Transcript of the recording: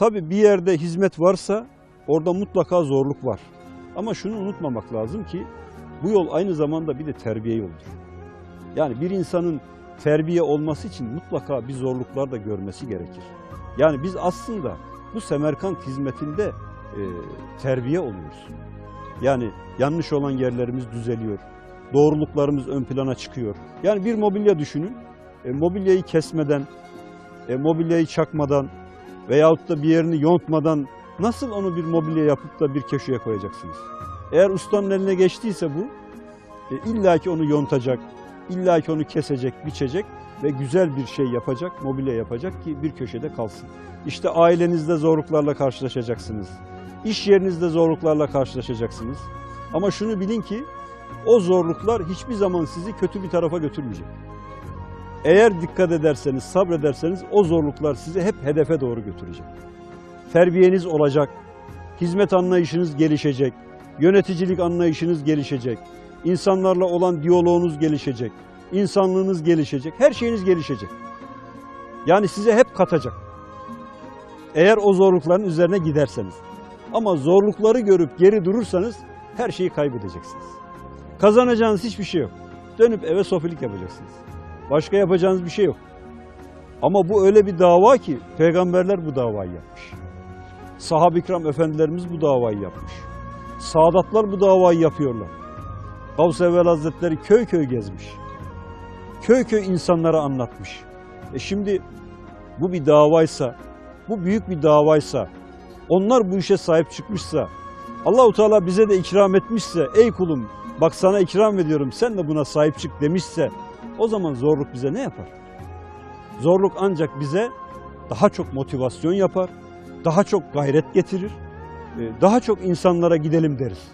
Tabii bir yerde hizmet varsa orada mutlaka zorluk var. Ama şunu unutmamak lazım ki bu yol aynı zamanda bir de terbiye yoludur. Yani bir insanın terbiye olması için mutlaka bir zorluklar da görmesi gerekir. Yani biz aslında bu Semerkant hizmetinde e, terbiye oluyoruz. Yani yanlış olan yerlerimiz düzeliyor. Doğruluklarımız ön plana çıkıyor. Yani bir mobilya düşünün. E, mobilyayı kesmeden, e, mobilyayı çakmadan veyahut da bir yerini yontmadan nasıl onu bir mobilya yapıp da bir köşeye koyacaksınız? Eğer ustanın eline geçtiyse bu, e, illaki onu yontacak, illaki onu kesecek, biçecek ve güzel bir şey yapacak, mobilya yapacak ki bir köşede kalsın. İşte ailenizde zorluklarla karşılaşacaksınız. İş yerinizde zorluklarla karşılaşacaksınız. Ama şunu bilin ki o zorluklar hiçbir zaman sizi kötü bir tarafa götürmeyecek. Eğer dikkat ederseniz, sabrederseniz o zorluklar sizi hep hedefe doğru götürecek. Terbiyeniz olacak, hizmet anlayışınız gelişecek, yöneticilik anlayışınız gelişecek, insanlarla olan diyaloğunuz gelişecek, insanlığınız gelişecek, her şeyiniz gelişecek. Yani size hep katacak. Eğer o zorlukların üzerine giderseniz. Ama zorlukları görüp geri durursanız her şeyi kaybedeceksiniz. Kazanacağınız hiçbir şey yok. Dönüp eve sofilik yapacaksınız. Başka yapacağınız bir şey yok. Ama bu öyle bir dava ki peygamberler bu davayı yapmış. Sahab-ı ikram efendilerimiz bu davayı yapmış. Sadatlar bu davayı yapıyorlar. Gavs-ı Evvel Hazretleri köy köy gezmiş. Köy köy insanlara anlatmış. E şimdi bu bir davaysa, bu büyük bir davaysa, onlar bu işe sahip çıkmışsa, Allahu Teala bize de ikram etmişse, ey kulum bak sana ikram ediyorum sen de buna sahip çık demişse, o zaman zorluk bize ne yapar? Zorluk ancak bize daha çok motivasyon yapar, daha çok gayret getirir, e, daha çok insanlara gidelim deriz.